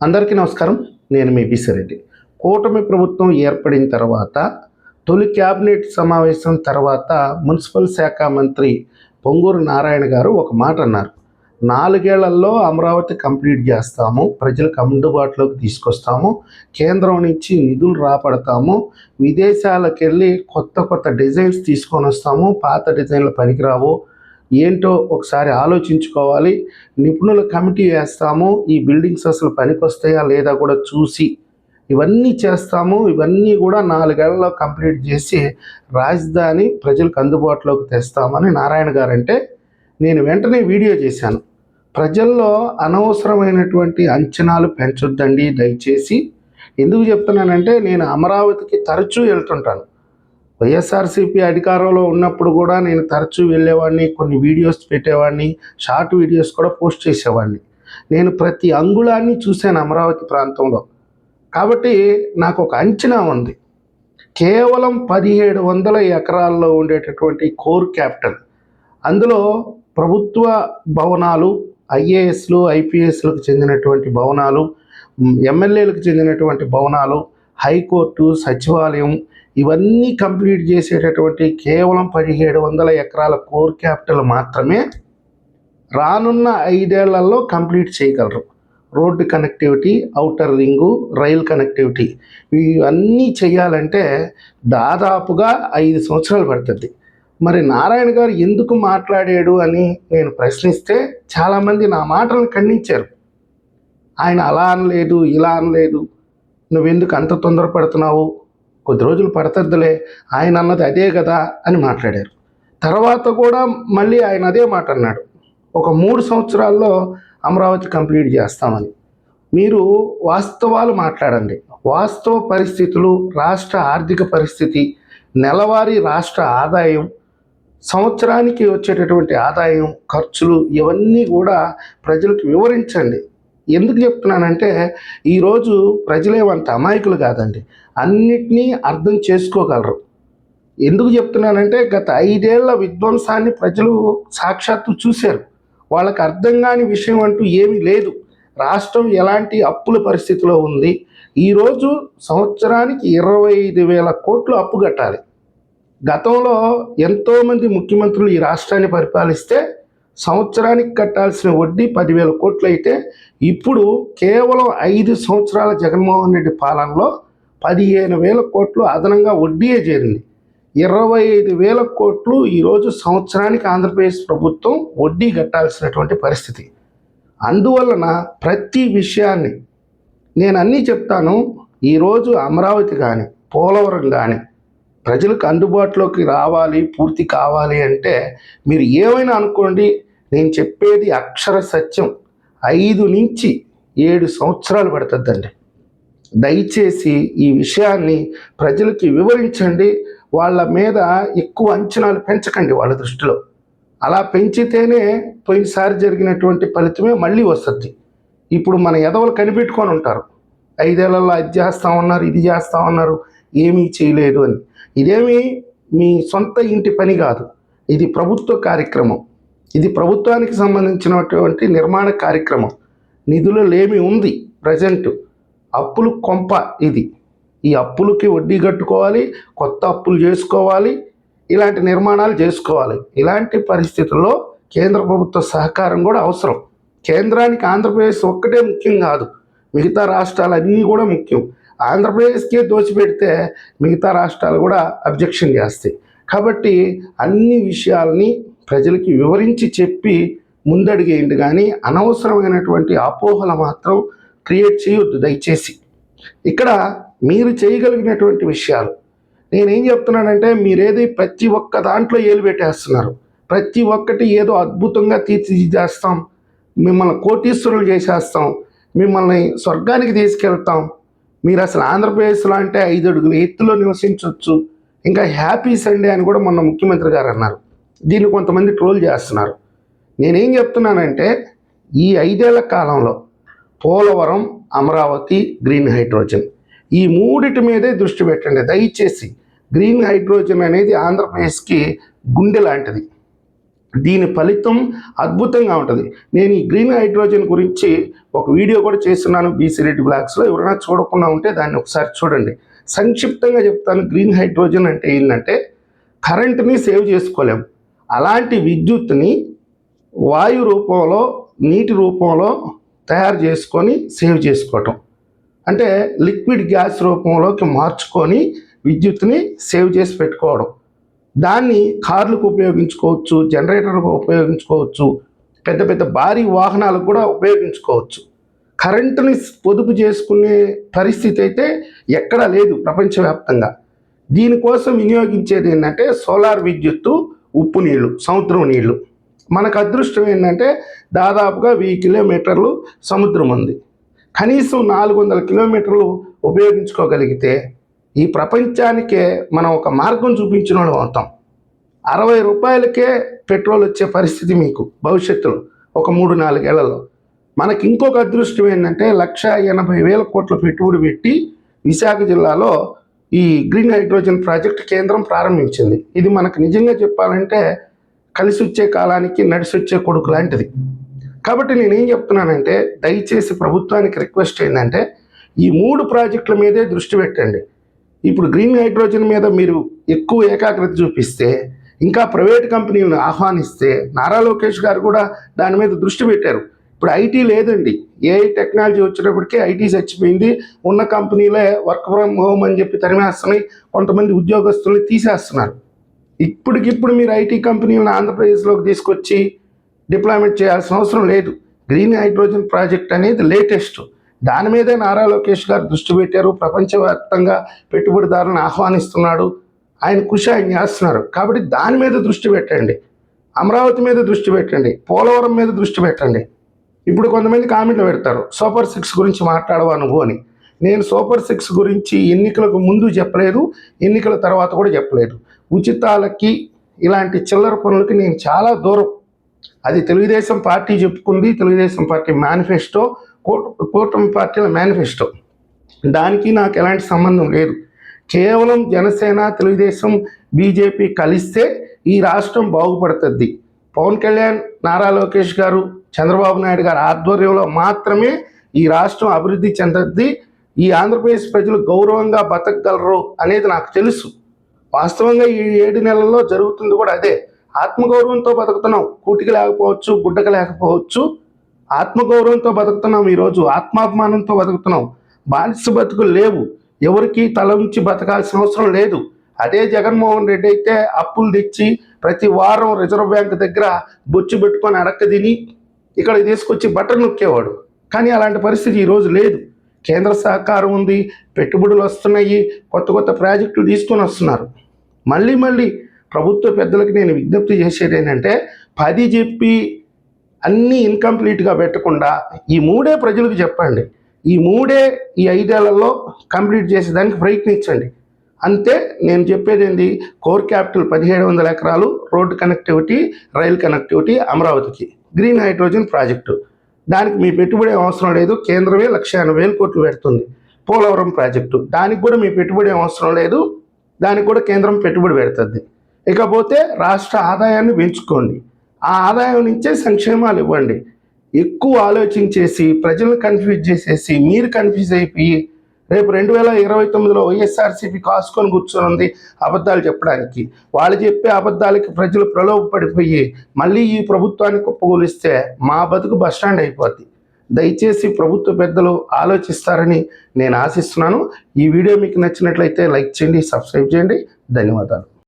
అందరికీ నమస్కారం. నేను మీ బిసిరెడ్డి కూటమి ప్రభుత్వం ఏర్పడిన తర్వాత తొలి క్యాబినెట్ సమావేశం తర్వాత మున్సిపల్ శాఖ మంత్రి పొంగూరు నారాయణ గారు ఒక మాట అన్నారు. నాలుగేళ్ళలో అమరావతి కంప్లీట్ చేస్తాము ప్రజలకు అందుబాటులోకి తీసుకొస్తాము కేంద్రం నుంచి నిధులు రాబడతాము విదేశాలకు వెళ్ళి కొత్త కొత్త డిజైన్స్ తీసుకొని వస్తాము పాత డిజైన్లు పనికిరావు ఏంటో ఒకసారి ఆలోచించుకోవాలి. నిపుణుల కమిటీ వేస్తాము. ఈ బిల్డింగ్స్ అసలు పనికొస్తాయా లేదా కూడా చూసి ఇవన్నీ చేస్తాము. ఇవన్నీ కూడా నాలుగేళ్ళలో కంప్లీట్ చేసి రాజధాని ప్రజలకు అందుబాటులోకి తెస్తామని నారాయణ గారు అంటే నేను వెంటనే వీడియో చేశాను. ప్రజల్లో అనవసరమైనటువంటి అంచనాలు పెంచొద్దండి దయచేసి. ఎందుకు చెప్తున్నానంటే నేను అమరావతికి తరచూ వెళ్తుంటాను. వైఎస్ఆర్సీపీ అధికారంలో ఉన్నప్పుడు కూడా నేను తరచూ వెళ్ళేవాడిని కొన్ని వీడియోస్ పెట్టేవాడిని షార్ట్ వీడియోస్ కూడా పోస్ట్ చేసేవాడిని. నేను ప్రతి అంగుళాన్ని చూశాను అమరావతి ప్రాంతంలో. కాబట్టి నాకు ఒక అంచనా ఉంది. కేవలం పదిహేడు వందల ఎకరాల్లో ఉండేటటువంటి కోర్ క్యాపిటల్. అందులో ప్రభుత్వ భవనాలు ఐఏఎస్లు ఐపీఎస్లకు చెందినటువంటి భవనాలు ఎమ్మెల్యేలకు చెందినటువంటి భవనాలు హైకోర్టు సచివాలయం ఇవన్నీ కంప్లీట్ చేసేటటువంటి కేవలం పదిహేడు వందల ఎకరాల కోర్ క్యాపిటల్ మాత్రమే రానున్న ఐదేళ్ళలో కంప్లీట్ చేయగలరు. Road connectivity outer ring rail connectivity ఇవన్నీ చేయాలంటే దాదాపుగా ఐదు సంవత్సరాలు పడుతుంది. మరి నారాయణ గారు ఎందుకు మాట్లాడాడు అని నేను ప్రశ్నిస్తే చాలామంది నా మాటలను ఖండించారు. ఆయన అలా అనలేదు ఇలా అనలేదు నువ్వెందుకు అంత తొందరపడుతున్నావు? కొద్ది రోజులు పడతద్దులే ఆయన అన్నది అదే కదా అని మాట్లాడారు. తర్వాత కూడా మళ్ళీ ఆయన అదే మాట అన్నాడు. ఒక మూడు సంవత్సరాల్లో అమరావతి కంప్లీట్ చేస్తామని. మీరు వాస్తవాలు మాట్లాడండి. వాస్తవ పరిస్థితులు రాష్ట్ర ఆర్థిక పరిస్థితి నెలవారీ రాష్ట్ర ఆదాయం సంవత్సరానికి వచ్చేటటువంటి ఆదాయం ఖర్చులు ఇవన్నీ కూడా ప్రజలకు వివరించండి. ఎందుకు చెప్తున్నానంటే ఈరోజు ప్రజలేమంత అమాయకులు కాదండి. అన్నిటినీ అర్థం చేసుకోగలరు. ఎందుకు చెప్తున్నానంటే గత ఐదేళ్ళ విధ్వంసాన్ని ప్రజలు సాక్షాత్తు చూశారు. వాళ్ళకి అర్థం కాని విషయం అంటూ ఏమీ లేదు. రాష్ట్రం ఎలాంటి అప్పుల పరిస్థితిలో ఉంది? ఈరోజు సంవత్సరానికి ఇరవై ఐదు వేల కోట్లు అప్పు కట్టాలి. గతంలో ఎంతోమంది ముఖ్యమంత్రులు ఈ రాష్ట్రాన్ని పరిపాలిస్తే సంవత్సరానికి కట్టాల్సిన వడ్డీ పదివేల కోట్లు అయితే ఇప్పుడు కేవలం ఐదు సంవత్సరాల జగన్మోహన్ రెడ్డి పాలనలో పదిహేను వేల కోట్లు అదనంగా వడ్డీయే చేరింది. ఇరవై ఐదు వేల కోట్లు ఈరోజు సంవత్సరానికి ఆంధ్రప్రదేశ్ ప్రభుత్వం వడ్డీ కట్టాల్సినటువంటి పరిస్థితి. అందువలన ప్రతి విషయాన్ని నేను అన్నీ చెప్తాను. ఈరోజు అమరావతి కానీ పోలవరం కానీ ప్రజలకు అందుబాటులోకి రావాలి పూర్తి కావాలి అంటే మీరు ఏమైనా అనుకోండి నేను చెప్పేది అక్షర సత్యం. ఐదు నుంచి ఏడు సంవత్సరాలు పడుతుందండి. దయచేసి ఈ విషయాన్ని ప్రజలకి వివరించండి. వాళ్ళ మీద ఎక్కువ అంచనాలు పెంచకండి వాళ్ళ దృష్టిలో. అలా పెంచితేనే పోయినసారి జరిగినటువంటి ఫలితమే మళ్ళీ వస్తుంది. ఇప్పుడు మన ఎదవలు కనిపెట్టుకొని ఉంటారు. ఐదేళ్ళలో అది చేస్తామన్నారు ఇది చేస్తామన్నారు ఏమీ చేయలేదు అని. ఇదేమి మీ సొంత ఇంటి పని కాదు. ఇది ప్రభుత్వ కార్యక్రమం. ఇది ప్రభుత్వానికి సంబంధించినటువంటి నిర్మాణ కార్యక్రమం. నిధులు లేమి ఉంది ప్రజెంట్. అప్పులు కొంప ఇది. ఈ అప్పులకి వడ్డీ కట్టుకోవాలి కొత్త అప్పులు చేసుకోవాలి ఇలాంటి నిర్మాణాలు చేసుకోవాలి. ఇలాంటి పరిస్థితుల్లో కేంద్ర ప్రభుత్వ సహకారం కూడా అవసరం. కేంద్రానికి ఆంధ్రప్రదేశ్ ఒక్కటే ముఖ్యం కాదు. మిగతా రాష్ట్రాలు అన్నీ కూడా ముఖ్యం. ఆంధ్రప్రదేశ్కే దోచిపెడితే మిగతా రాష్ట్రాలు కూడా అబ్జెక్షన్ చేస్తాయి. కాబట్టి అన్ని విషయాలని ప్రజలకి వివరించి చెప్పి ముందడిగేయండి. కానీ అనవసరమైనటువంటి అపోహలు మాత్రం క్రియేట్ చేయొద్దు దయచేసి. ఇక్కడ మీరు చేయగలిగినటువంటి విషయాలు. నేనేం చెప్తున్నానంటే మీరేది ప్రతి ఒక్క దాంట్లో ఏలు పెట్టేస్తున్నారు. ప్రతి ఒక్కటి ఏదో అద్భుతంగా తీర్చిదిద్దేస్తాం. మిమ్మల్ని కోటీశ్వరులు చేసేస్తాం. మిమ్మల్ని స్వర్గానికి తీసుకెళ్తాం. మీరు అసలు ఆంధ్రప్రదేశ్లో అంటే ఐదు అడుగుల ఎత్తులో నివసించవచ్చు ఇంకా హ్యాపీ సండే అని కూడా మొన్న ముఖ్యమంత్రి గారు అన్నారు. దీన్ని కొంతమంది ట్రోల్ చేస్తున్నారు. నేనేం చెప్తున్నానంటే ఈ ఐదేళ్ళ కాలంలో పోలవరం అమరావతి గ్రీన్ హైడ్రోజన్ ఈ మూడిటి మీదే దృష్టి పెట్టండి. దయచేసి గ్రీన్ హైడ్రోజన్ అనేది ఆంధ్రప్రదేశ్కి గుండె లాంటిది. దీని ఫలితం అద్భుతంగా ఉంటుంది. నేను ఈ గ్రీన్ హైడ్రోజన్ గురించి ఒక వీడియో కూడా చేస్తున్నాను బీసీ రెడ్డి బ్లాగ్స్లో. ఎవరైనా చూడకుండా ఉంటే దాన్ని ఒకసారి చూడండి. సంక్షిప్తంగా చెప్తాను గ్రీన్ హైడ్రోజన్ అంటే ఏంటంటే కరెంటుని సేవ్ చేసుకోలేం. అలాంటి విద్యుత్ని వాయు రూపంలో నీటి రూపంలో తయారు చేసుకొని సేవ్ చేసుకోవటం. అంటే లిక్విడ్ గ్యాస్ రూపంలోకి మార్చుకొని విద్యుత్ని సేవ్ చేసి పెట్టుకోవడం. దాన్ని కార్లకు ఉపయోగించుకోవచ్చు జనరేటర్లకు ఉపయోగించుకోవచ్చు పెద్ద పెద్ద భారీ వాహనాలకు కూడా ఉపయోగించుకోవచ్చు. కరెంటుని పొదుపు చేసుకునే పరిస్థితి అయితే ఎక్కడా లేదు ప్రపంచవ్యాప్తంగా. దీనికోసం వినియోగించేది ఏంటంటే సోలార్ విద్యుత్తు ఉప్పు నీళ్ళు సముద్రం నీళ్ళు. మనకు అదృష్టం ఏంటంటే దాదాపుగా వెయ్యి కిలోమీటర్లు సముద్రం ఉంది. కనీసం నాలుగు వందల కిలోమీటర్లు ఉపయోగించుకోగలిగితే ఈ ప్రపంచానికే మనం ఒక మార్గం చూపించిన వాళ్ళు అవుతాం. అరవై రూపాయలకే పెట్రోల్ వచ్చే పరిస్థితి మీకు భవిష్యత్తులో ఒక మూడు నాలుగేళ్ళలో మనకి ఇంకొక అదృష్టం ఏంటంటే లక్ష ఎనభై వేల కోట్ల పెట్టుబడి పెట్టి విశాఖ జిల్లాలో ఈ గ్రీన్ హైడ్రోజన్ ప్రాజెక్ట్ కేంద్రం ప్రారంభించింది. ఇది మనకు నిజంగా చెప్పాలంటే కలిసి వచ్చే కాలానికి నడిసి వచ్చే కొడుకు లాంటిది. కాబట్టి నేనేం చెప్తున్నానంటే దయచేసి ప్రభుత్వానికి రిక్వెస్ట్ ఏంటంటే ఈ మూడు ప్రాజెక్టుల మీదే దృష్టి పెట్టండి. ఇప్పుడు గ్రీన్ హైడ్రోజన్ మీద మీరు ఎక్కువ ఏకాగ్రత చూపిస్తే ఇంకా ప్రైవేట్ కంపెనీలను ఆహ్వానిస్తే నారా లోకేష్ గారు కూడా దాని మీద దృష్టి పెట్టారు. ఇప్పుడు ఐటీ లేదండి. ఏఐ టెక్నాలజీ వచ్చినప్పటికీ ఐటీ చచ్చిపోయింది. ఉన్న కంపెనీలే వర్క్ ఫ్రమ్ హోమ్ అని చెప్పి తరిమేస్తున్నాయి. కొంతమంది ఉద్యోగస్తుల్ని తీసేస్తున్నారు. ఇప్పటికిప్పుడు మీరు ఐటీ కంపెనీలను ఆంధ్రప్రదేశ్లోకి తీసుకొచ్చి డిప్లాయ్మెంట్ చేయాల్సిన అవసరం లేదు. గ్రీన్ హైడ్రోజన్ ప్రాజెక్ట్ అనేది లేటెస్ట్ దాని మీదే నారా లోకేష్ గారు దృష్టి పెట్టారు. ప్రపంచవ్యాప్తంగా పెట్టుబడిదారులను ఆహ్వానిస్తున్నాడు. ఆయన కృషి ఆయన చేస్తున్నారు. కాబట్టి దాని మీద దృష్టి పెట్టండి. అమరావతి మీద దృష్టి పెట్టండి. పోలవరం మీద దృష్టి పెట్టండి. ఇప్పుడు కొంతమంది కామెంట్లు పెడతారు సూపర్ సిక్స్ గురించి మాట్లాడవా నువ్వు? అని. నేను సూపర్ సిక్స్ గురించి ఎన్నికలకు ముందు చెప్పలేదు ఎన్నికల తర్వాత కూడా చెప్పలేదు. ఉచితాలకి ఇలాంటి చిల్లర పనులకి నేను చాలా దూరం. అది తెలుగుదేశం పార్టీ చెప్పుకుంది తెలుగుదేశం పార్టీ మేనిఫెస్టో కూటమి పార్టీల మేనిఫెస్టో. దానికి నాకు ఎలాంటి సంబంధం లేదు. కేవలం జనసేన తెలుగుదేశం బీజేపీ కలిస్తే ఈ రాష్ట్రం బాగుపడుతుంది. పవన్ కళ్యాణ్ నారా లోకేష్ గారు చంద్రబాబు నాయుడు గారి ఆధ్వర్యంలో మాత్రమే ఈ రాష్ట్రం అభివృద్ధి చెందద్ది. ఈ ఆంధ్రప్రదేశ్ ప్రజలు గౌరవంగా బతకగలరు అనేది నాకు తెలుసు. వాస్తవంగా ఈ ఏడు నెలల్లో జరుగుతుంది కూడా అదే. ఆత్మగౌరవంతో బతుకుతున్నాం. కూటికి లేకపోవచ్చు గుడ్డక లేకపోవచ్చు. ఆత్మగౌరవంతో బతుకుతున్నాం ఈరోజు. ఆత్మాభిమానంతో బతుకుతున్నాం. బానిస బతుకులు లేవు. ఎవరికి తల ఉంచి బతకాల్సిన అవసరం లేదు. అదే జగన్మోహన్ రెడ్డి అయితే అప్పులు తెచ్చి ప్రతి వారం రిజర్వ్ బ్యాంక్ దగ్గర బొచ్చు పెట్టుకొని అడక్క తిని ఇక్కడ తీసుకొచ్చి బట్టలు నొక్కేవాడు. కానీ అలాంటి పరిస్థితి ఈరోజు లేదు. కేంద్ర సహకారం ఉంది పెట్టుబడులు వస్తున్నాయి కొత్త కొత్త ప్రాజెక్టులు తీసుకొని వస్తున్నారు. మళ్ళీ మళ్ళీ ప్రభుత్వ పెద్దలకు నేను విజ్ఞప్తి చేసేది ఏంటంటే పది చెప్పి అన్నీ ఇన్కంప్లీట్గా పెట్టకుండా ఈ మూడే ప్రజలకు చెప్పండి. ఈ మూడే ఈ ఐదేళ్ళలో కంప్లీట్ చేసేదానికి ప్రయత్నించండి. అంతే నేను చెప్పేది ఏంది? కోర్ క్యాపిటల్ పదిహేడు వందల ఎకరాలు రోడ్డు కనెక్టివిటీ రైల్ కనెక్టివిటీ అమరావతికి. Green hydrogen project. దానికి మీ పెట్టుబడి అవసరం లేదు కేంద్రమే లక్ష ఎనభై వేల కోట్లు పెడుతుంది. పోలవరం ప్రాజెక్టు. దానికి కూడా మీ పెట్టుబడి అవసరం లేదు దానికి కూడా కేంద్రం పెట్టుబడి పెడుతుంది. ఇకపోతే రాష్ట్ర ఆదాయాన్ని పెంచుకోండి. ఆ ఆదాయం నుంచే సంక్షేమాలు ఇవ్వండి. ఎక్కువ ఆలోచించేసి ప్రజలను కన్ఫ్యూజ్ చేసేసి మీరు కన్ఫ్యూజ్ అయిపోయి రేపు రెండు వేల ఇరవై తొమ్మిదిలో వైఎస్ఆర్సీపీ కాసుకొని కూర్చొని ఉంది అబద్ధాలు చెప్పడానికి. వాళ్ళు చెప్పే అబద్ధాలకి ప్రజలు ప్రలోభపడిపోయి మళ్ళీ ఈ ప్రభుత్వానికి కుప్పగొలిస్తే మా బతుకు బస్టాండ్ అయిపోద్ది. దయచేసి ప్రభుత్వ పెద్దలు ఆలోచిస్తారని నేను ఆశిస్తున్నాను. ఈ వీడియో మీకు నచ్చినట్లయితే లైక్ చేయండి సబ్స్క్రైబ్ చేయండి. ధన్యవాదాలు.